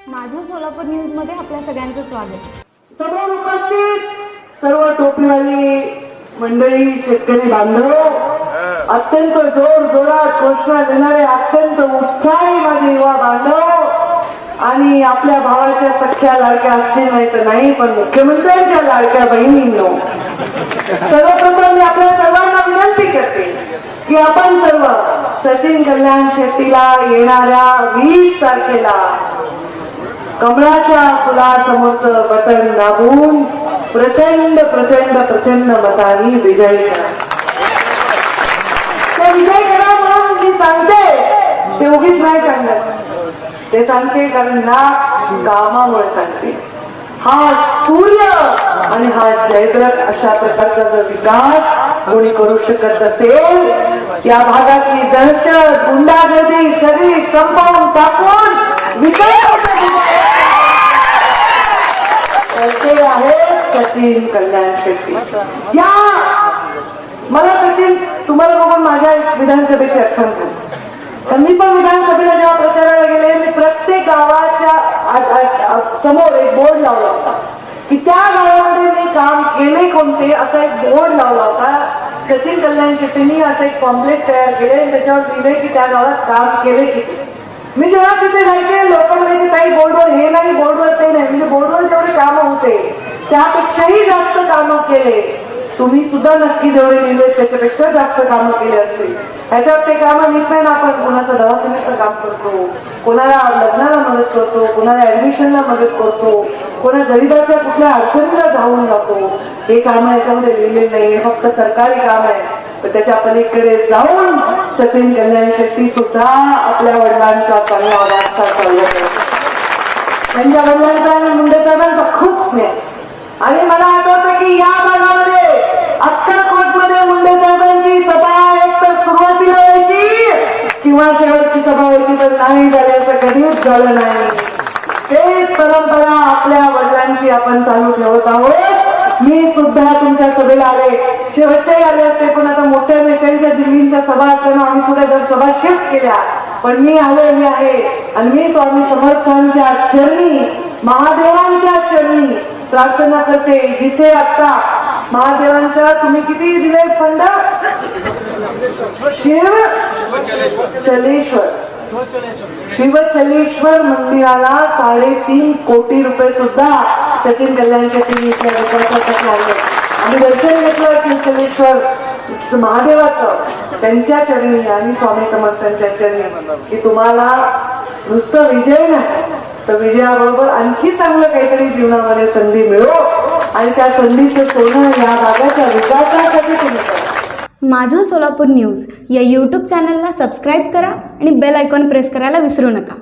सोलापूर न्यूजमध्ये आपल्या सगळ्यांचं स्वागत. समोर उपस्थित सर्व टोपीवाली मंडळी शेतकरी बांधव अत्यंत जोर जोरात घोषणा देणारे अत्यंत उत्साही माझे युवा बांधव आणि आपल्या भावाच्या सख्या लाडक्या असतील नाही तर नाही पण मुख्यमंत्र्यांच्या लाडक्या बहिणींनो. सर्वप्रथम मी आपल्या सर्वांना विनंती करते की आपण सर्व सचिन कल्याण शेट्टीला येणाऱ्या वीस तारखेला कमळाच्या फुलासमोरच बटन दाबून प्रचंड प्रचंड प्रचंड मतांनी विजयी करा. विजय करा म्हणून जी सांगते ते उगीच नाही सांगत. ते सांगते कारण ना कामामुळे सांगते. हा सूर्य आणि हा जयद्रथ अशा प्रकारचा जर विकास कोणी करू शकत असेल या भागातली दहशत गुंडागर्दी सगळी संपवून टाकून विकास तर ते असतील कल्याण शेट्टी या! मला सचिन तुम्हाला बघून माझ्या विधानसभेची आठवण झाली. तर मी पण विधानसभेला जेव्हा प्रचाराला गेले मी प्रत्येक गावाच्या समोर एक बोर्ड लावला होता. की त्या गावामध्ये मी काम केले कोणते असा एक बोर्ड लावला होता. सचिन कल्याण शेट्टींनी असं एक कॉम्प्लेट तयार केले आणि त्याच्यावर लिहिले की त्या गावात काम केले किती. मी जेव्हा तिथे जायचे लोक म्हणायचे काही बोर्डवर हे नाही बोर्डवर ते नाही. म्हणजे बोर्डवर जेवढे कामं होते त्यापेक्षाही जास्त कामं केले तुम्ही सुद्धा नक्की जेवढे लिहिले त्याच्यापेक्षा जास्त कामं केले असतील. ह्याच्यावर ते कामं लिहित नाही ना आपण कोणाचं दवाखान्याचं काम करतो कोणाला लग्नाला मदत करतो कोणाला ऍडमिशनला मदत करतो कोणा गरीबाच्या कुठल्या अडचणीला जाऊन जातो. हे काम याच्यामध्ये लिहिलेले नाही फक्त सरकारी काम आहे. तर त्याच्या पलीकडे जाऊन सचिन कल्याण शेट्टी सुद्धा आपल्या वडिलांचा चांगला वारसा चालला आहे. त्यांच्या वडिलांचा आणि मुंडे साहेबांचा खूप स्नेह. आणि मला आठवतं की या भागामध्ये अक्कलकोटमध्ये मुंडे साहेबांची सभा एक तर सुरुवातीला व्हायची किंवा शेवटची सभा व्हायची तर नाही झाल्याचं कधीच झालं नाही. तेच परंपरा आपल्या वडिलांची आपण चालू ठेवत आहोत. मी सुद्धा तुमच्या सभेला आले. शेवटचे आले असते पण आता मोठ्या नेत्यांच्या दिल्लींच्या सभा असताना आम्ही थोड्या जर सभा शिफ्ट केल्या पण मी आलेली आहे. आणि मी स्वामी समर्थांच्या चरणी महादेवांच्या चरणी प्रार्थना करते जिथे आता महादेवांच्या तुम्ही किती दिले फंड? शिव चलेश्वर. शिवचलेश्वर मंदिराला साडेतीन कोटी रुपये सुद्धा सचिन कल्याणच्या शेट्टी लोकांसाठी लावले दर्शन घेतलं शिवचलेश्वर महादेवाचं. त्यांच्या चरणी आणि स्वामी समर्थांच्या चरणी. की तुम्हाला नुसतं विजय नाही. तर विजयाबरोबर आणखी चांगलं काहीतरी जीवनामध्ये संधी मिळो आणि त्या संधीचं सोनं या भागाच्या विकासासाठी तुम्ही माझं सोलापूर न्यूज या यूट्यूब चॅनलला सबस्क्राईब करा आणि बेल आयकॉन प्रेस करायला विसरू नका.